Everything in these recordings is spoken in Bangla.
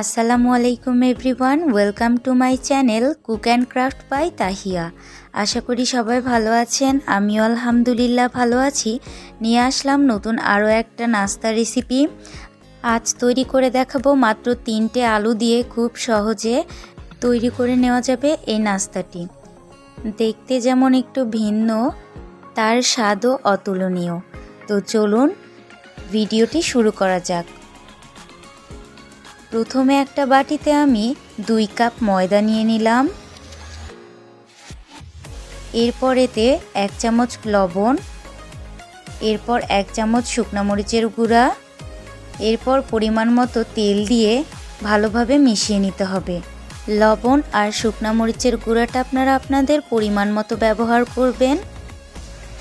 আসসালামু আলাইকুম everyone, welcome to my channel cook and craft by Tahiya. আশা করি সবাই ভালো আছেন, আমিও আলহামদুলিল্লাহ ভালো আছি। নিয়ে আসলাম নতুন আরও একটা নাস্তা রেসিপি। আজ তৈরি করে দেখাবো মাত্র তিনটে আলু দিয়ে খুব সহজে তৈরি করে নেওয়া যাবে এই নাস্তাটি। দেখতে যেমন একটু ভিন্ন, তার স্বাদও অতুলনীয়। তো চলুন, ভিডিওটি শুরু করা যাক। প্রথমে একটা বাটিতে আমি দুই কাপ ময়দা নিয়ে নিলাম। এরপর এতে এক চামচ লবণ, এরপর এক চামচ শুকনো মরিচের গুঁড়া, এরপর পরিমাণ মতো তেল দিয়ে ভালোভাবে মিশিয়ে নিতে হবে। লবণ আর শুকনো মরিচের গুঁড়াটা আপনারা আপনাদের পরিমাণ মতো ব্যবহার করবেন।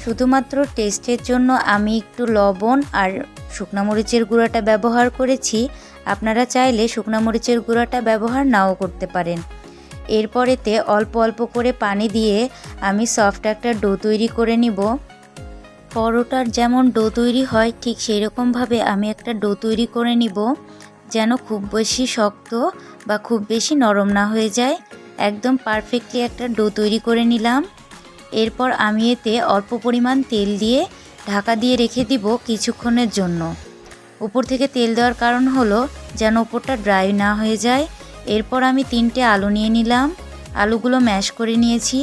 শুধুমাত্র টেস্টের জন্য আমি একটু লবণ আর শুকনো মরিচের গুঁড়াটা ব্যবহার করেছি। আপনারা চাইলে শুকনো মরিচের গুঁড়াটা ব্যবহার নাও করতে পারেন। এরপরেতে অল্প অল্প করে পানি দিয়ে আমি সফট একটা ডো তৈরি করে নিব। পরোটার যেমন ডো তৈরি হয়, ঠিক সেই রকমভাবে আমি একটা ডো তৈরি করে নিব, যেন খুব বেশি শক্ত বা খুব বেশি নরম না হয়ে যায়। একদম পারফেক্টলি একটা ডো তৈরি করে নিলাম। এরপর আমি এতে অল্প পরিমাণ তেল দিয়ে ঢাকা দিয়ে রেখে দিব কিছুক্ষণের জন্য। উপর থেকে তেল দেওয়ার কারণ হলো যেন ওপরটা ড্রাই না হয়ে যায়। এরপর আমি তিনটে আলু নিয়ে নিলাম। আলুগুলো ম্যাশ করে নিয়েছি।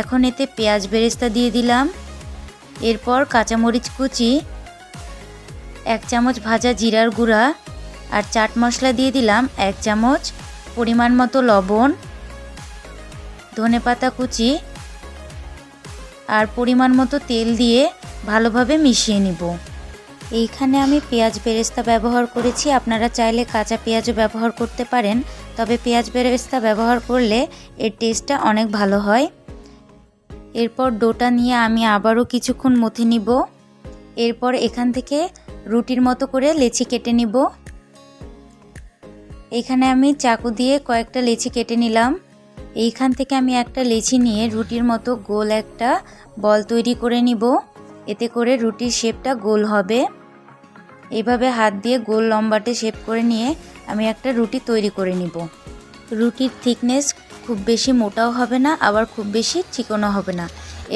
এখন এতে পেঁয়াজ বেরেস্তা দিয়ে দিলাম। এরপর কাঁচামরিচ কুচি, এক চামচ ভাজা জিরার গুঁড়া আর চাট মশলা দিয়ে দিলাম এক চামচ পরিমাণ মতো লবণ, ধনে পাতা কুচি আর পরিমাণ মতো তেল দিয়ে ভালোভাবে মিশিয়ে নিব। এইখানে আমি পেঁয়াজ বেরেস্তা ব্যবহার করেছি। আপনারা চাইলে কাঁচা পেঁয়াজও ব্যবহার করতে পারেন। তবে পেঁয়াজ বেরেস্তা ব্যবহার করলে এর টেস্টটা অনেক ভালো হয়। এরপর ডোটা নিয়ে আমি আবারও কিছুক্ষণ মথে নিব। এরপর এখান থেকে রুটির মতো করে লেচি কেটে নিব। এখানে আমি চাকু দিয়ে কয়েকটা লেচি কেটে নিলাম। এইখান থেকে আমি একটা লেচি নিয়ে রুটির মতো গোল একটা বল তৈরি করে নিব। এতে করে রুটির শেপটা গোল হবে। এইভাবে হাত দিয়ে গোল লম্বাটে শেপ করে নিয়ে আমি একটা রুটি তৈরি করে নিব। রুটির থিকনেস খুব বেশি মোটাও হবে না, আবার খুব বেশি চিকনও হবে না।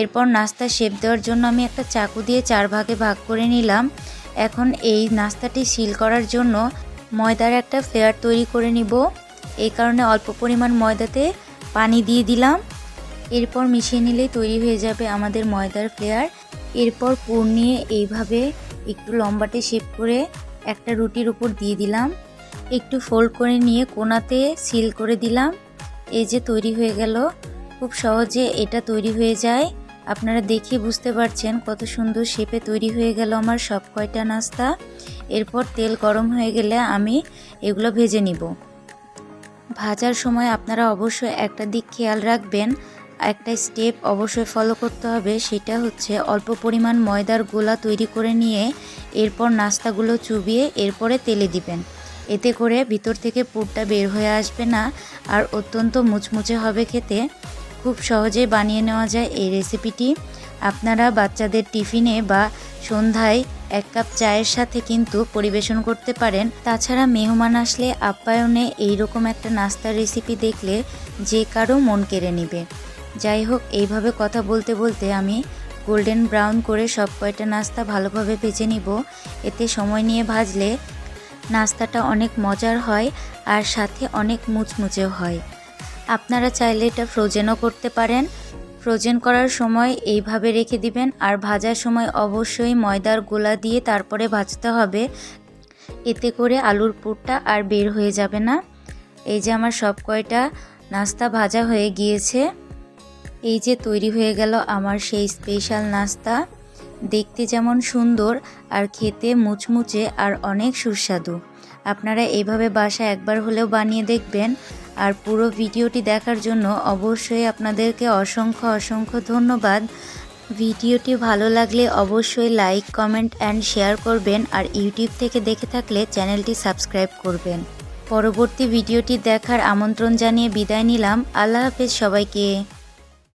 এরপর নাস্তা শেপ দেওয়ার জন্য আমি একটা চাকু দিয়ে চার ভাগে ভাগ করে নিলাম। এখন এই নাস্তাটি সিল করার জন্য ময়দার একটা ফ্লেয়ার তৈরি করে নিব। এই কারণে অল্প পরিমাণ ময়দাতে পানি দিয়ে দিলাম। এরপর মিশিয়ে নিলেই তৈরি হয়ে যাবে আমাদের ময়দার ফ্লেয়ার। এরপর পুর নিয়ে এইভাবে একটু লম্বাটে শেপ করে একটা রুটির উপর দিয়ে দিলাম। একটু ফোল্ড করে নিয়ে কোনাতে সিল করে দিলাম। এই যে তৈরি হয়ে গেল। খুব সহজে এটা তৈরি হয়ে যায়। আপনারা দেখে বুঝতে পারছেন কত সুন্দর শেপে তৈরি হয়ে গেল আমার সব কয়টা নাস্তা। এরপর তেল গরম হয়ে গেলে আমি এগুলো ভেজে নিব। ভাজার সময় আপনারা অবশ্যই একটা দিক খেয়াল রাখবেন। একটা স্টেপ অবশ্যই ফলো করতে হবে, সেটা হচ্ছে অল্প পরিমাণ ময়দার গোলা তৈরি করে নিয়ে এরপর নাস্তাগুলো চুবিয়ে এরপরে তেলে দিবেন। এতে করে ভিতর থেকে পুরটা বের হয়ে আসবে না আর অত্যন্ত মুচমুচে হবে খেতে। খুব সহজেই বানিয়ে নেওয়া যায় এই রেসিপিটি আপনারা বাচ্চাদের টিফিনে বা সন্ধ্যায় এক কাপ চায়ের সাথে কিন্তু পরিবেশন করতে পারেন। তাছাড়া মেহমান আসলে আপ্যায়নে এইরকম একটা নাস্তার রেসিপি দেখলে যে কারও মন কেড়ে নেবে। যাই হোক, এইভাবে কথা বলতে বলতে আমি গোল্ডেন ব্রাউন করে সব কয়টা নাস্তা ভালোভাবে ভেজে নিব। এতে সময় নিয়ে ভাজলে নাস্তাটা অনেক মজার হয় আর সাথে অনেক মুচমুচেও হয়। আপনারা চাইলে এটা ফ্রোজেনও করতে পারেন। ফ্রোজেন করার সময় এইভাবে রেখে দিবেন আর ভাজার সময় অবশ্যই ময়দার গোলা দিয়ে তারপরে ভাজতে হবে। এতে করে আলুর পুরটা আর বের হয়ে যাবে না। এই যে আমার সব কয়টা নাস্তা ভাজা হয়ে গিয়েছে। এই যে তৈরি হয়ে গেল আমার সেই স্পেশাল নাস্তা। দেখতে যেমন সুন্দর আর খেতে মুচমুচে আর অনেক সুস্বাদু। আপনারা এইভাবে বাসা একবার হলেও বানিয়ে দেখবেন। আর পুরো ভিডিওটি দেখার জন্য অবশ্যই আপনাদেরকে অসংখ্য অসংখ্য ধন্যবাদ। ভিডিওটি ভালো লাগলে অবশ্যই লাইক কমেন্ট অ্যান্ড শেয়ার করবেন আর ইউটিউব থেকে দেখে থাকলে চ্যানেলটি সাবস্ক্রাইব করবেন। পরবর্তী ভিডিওটি দেখার আমন্ত্রণ জানিয়ে বিদায় নিলাম। আল্লাহ হাফেজ সবাইকে।